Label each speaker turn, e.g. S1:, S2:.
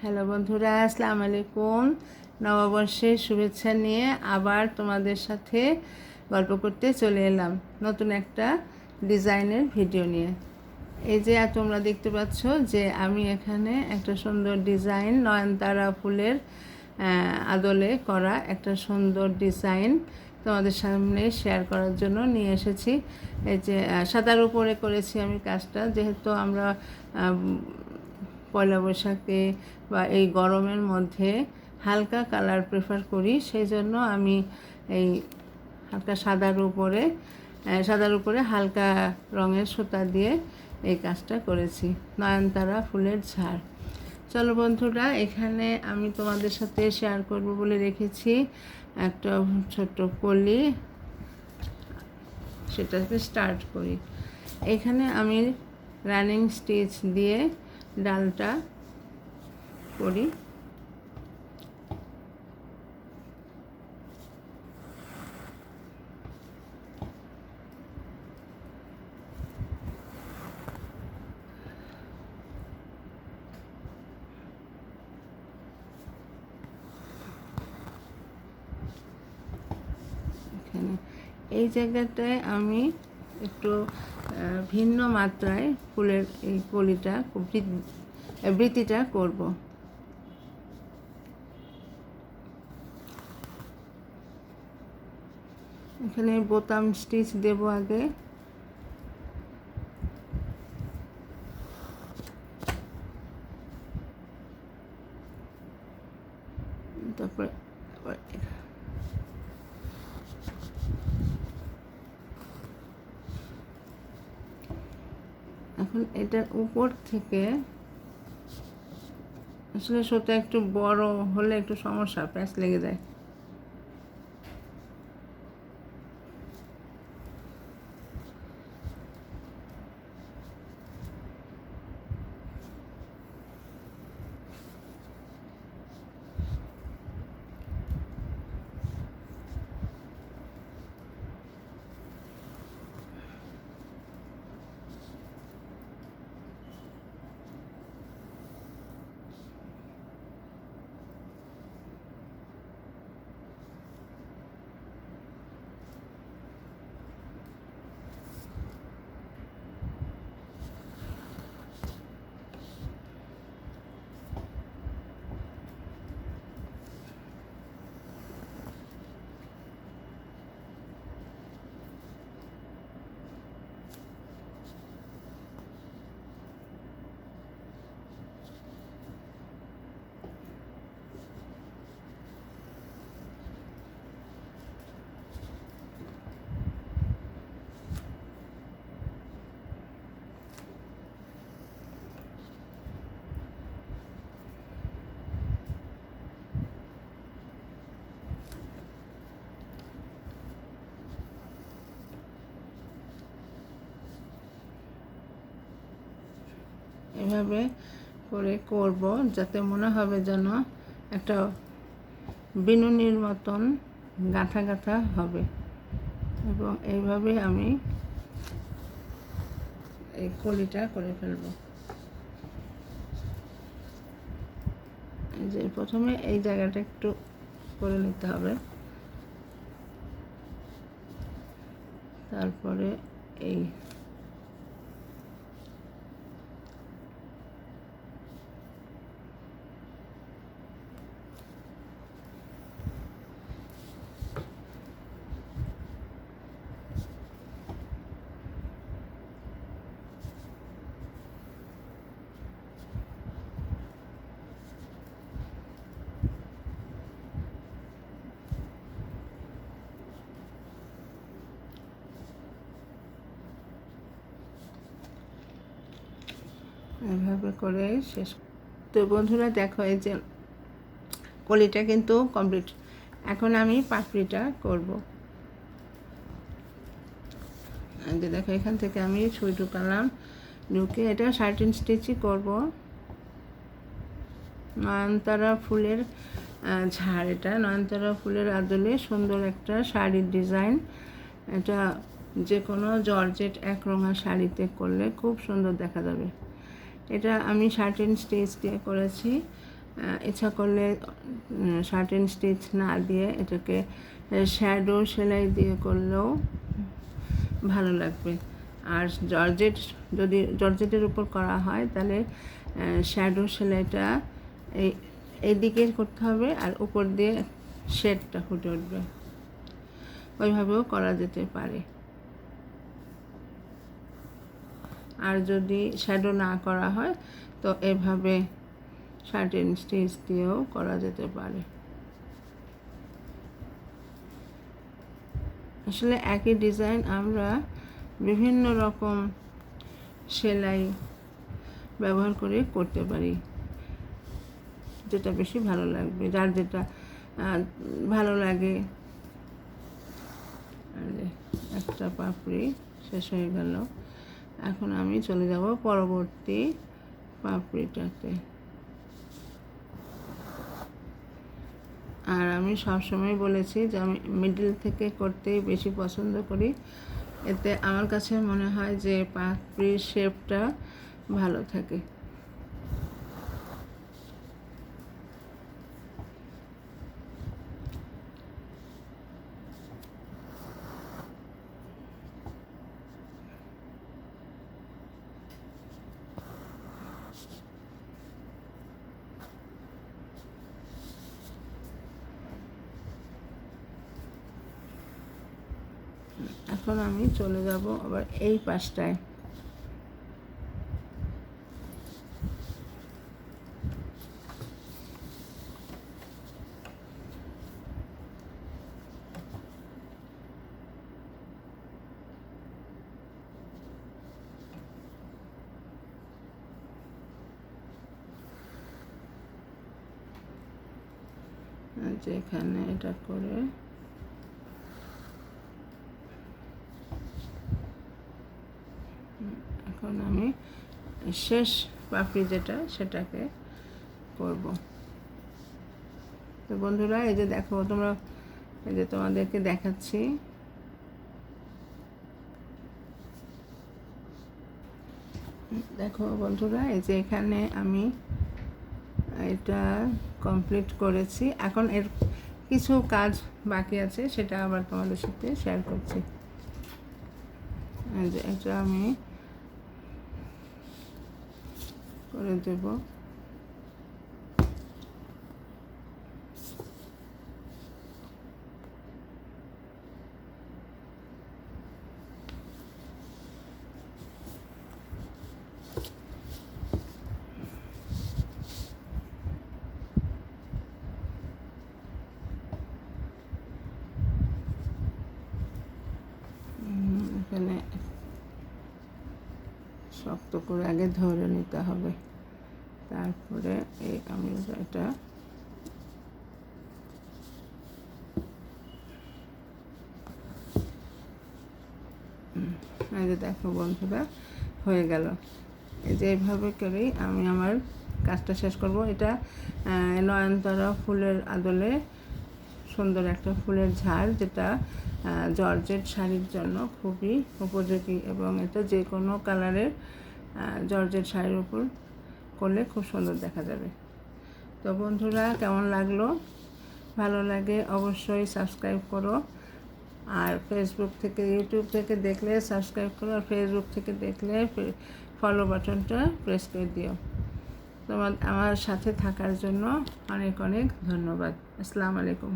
S1: Hello বন্ধুরা, আসসালামু আলাইকুম। নববর্ষের শুভেচ্ছা নিয়ে আবার তোমাদের সাথে গল্প করতে চলে এলাম নতুন একটা ডিজাইনের ভিডিও নিয়ে। এই যে তোমরা দেখতে পাচ্ছ যে আমি এখানে একটা সুন্দর ডিজাইন নয়নতারা ফুলের আদলে করা একটা সুন্দর ডিজাইন তোমাদের সামনে শেয়ার করার জন্য নিয়ে এসেছি। এই যে সাদার উপরে করেছি আমি কাজটা, যেহেতু আমরা পয়লা বৈশাখে বা এই গরমের মধ্যে হালকা কালার প্রেফার করি সেই জন্য আমি এই হালকা সাদার উপরে সাদার উপরে হালকা রঙের সুতা দিয়ে এই কাজটা করেছি, নয়নতারা ফুলের ঝাড়। চলো বন্ধুরা, এখানে আমি তোমাদের সাথে শেয়ার করব বলে রেখেছি একটা ছোট্ট কলি সেটাকে স্টার্ট করি। এখানে আমি রানিং স্টিচ দিয়ে ডালটা করি। এই জায়গাটায় আমি একটু ভিন্ন মাত্রায় ফুলের এই কলিটা বৃত্তিটা করব। এখানে বোতাম স্টিচ দেব আগে। তারপরে এখন এটার উপর থেকে আসলে সত্যি একটু বড় হলে একটু সমস্যা প্যাঁচ লেগে যায়। এভাবে করে করব যাতে মনে হবে যেন একটা বিনুনির মতন গাঁথা গাঁথা হবে। এবং এইভাবে আমি এই কলিটা করে ফেলব। যে প্রথমে এই জায়গাটা একটু করে নিতে হবে। তারপরে এই এভাবে করে শেষ তো বন্ধুরা দেখো এই যে কলিটা কিন্তু কমপ্লিট এখন আমি পাপড়িটা করব। যে দেখো, এখান থেকে আমি সুই ঢুকালাম। ঢুকে এটা শার্টিন স্টিচই করব। নয়নতারা ফুলের ঝাড় এটা। নয়নতারা ফুলের আদলে সুন্দর একটা শাড়ির ডিজাইন এটা যে কোনো জর্জেট একরঙা শাড়িতে করলে খুব সুন্দর দেখা যাবে। এটা আমি শার্টিন স্টেজ দিয়ে করেছি। ইচ্ছা করলে শার্টেন স্টিচ না দিয়ে এটাকে শ্যাডো সেলাই দিয়ে করলেও ভালো লাগবে। আর জর্জেট যদি জর্জেটের উপর করা হয়, তাহলে শ্যাডো সেলাইটা এই এইদিকে করতে হবে আর উপর দিয়ে শেডটা ফুটে উঠবে। ওইভাবেও করা যেতে পারে। আর যদি শ্যাডো না করা হয়, তো এভাবে শার্টেন স্টিচ দিয়েও করা যেতে পারে। আসলে একই ডিজাইন আমরা বিভিন্ন রকম সেলাই ব্যবহার করে করতে পারি। যেটা বেশি ভালো লাগবে, যার যেটা ভালো লাগে। একটা পাপড়ি শেষ হয়ে গেল। এখন আমি চলে যাব পরবর্তী পাপড়িটাতে। আর আমি সবসময় বলেছি যে আমি মিডিল থেকে করতেই বেশি পছন্দ করি। এতে আমার কাছে মনে হয় যে পাপড়ির শেপটা ভালো থাকে। এখন আমি চলে যাব আবার এই পাশটায়। যেখানে এটা করে এখন আমি শেষ পাপড়ি যেটা সেটাকে করব। তো বন্ধুরা, এই যে দেখো, তোমরা এই যে তোমাদেরকে দেখাচ্ছি। দেখো বন্ধুরা, এই যে এখানে আমি এটা কমপ্লিট করেছি। এখন এর কিছু কাজ বাকি আছে, সেটা আবার তোমাদের সাথে শেয়ার করছি। এটা আমি করে দেব এখানে শক্ত করে আগে ধরে নিতে হবে। তারপরে এই আমি এটা এই যে দেখো বন্ধুরা, হয়ে গেল। এই যে এইভাবে করেই আমি আমার কাজটা শেষ করব। এটা নয়নতারা ফুলের আদলে সুন্দর একটা ফুলের ঝাড় যেটা জর্জেট শাড়ির জন্য খুবই উপযোগী এবং এটা যে কোনো কালারের জর্জেট শাড়ির উপর করলে খুব সুন্দর দেখা যাবে। তো বন্ধুরা, কেমন লাগল? ভালো লাগে অবশ্যই সাবস্ক্রাইব করো। আর ফেসবুক থেকে ইউটিউব থেকে দেখলে সাবস্ক্রাইব করো। আর ফেসবুক থেকে দেখলে ফলো বাটনটা প্রেস করে দিও। তোমার, আমার সাথে থাকার জন্য অনেক অনেক ধন্যবাদ। আসসালামু আলাইকুম।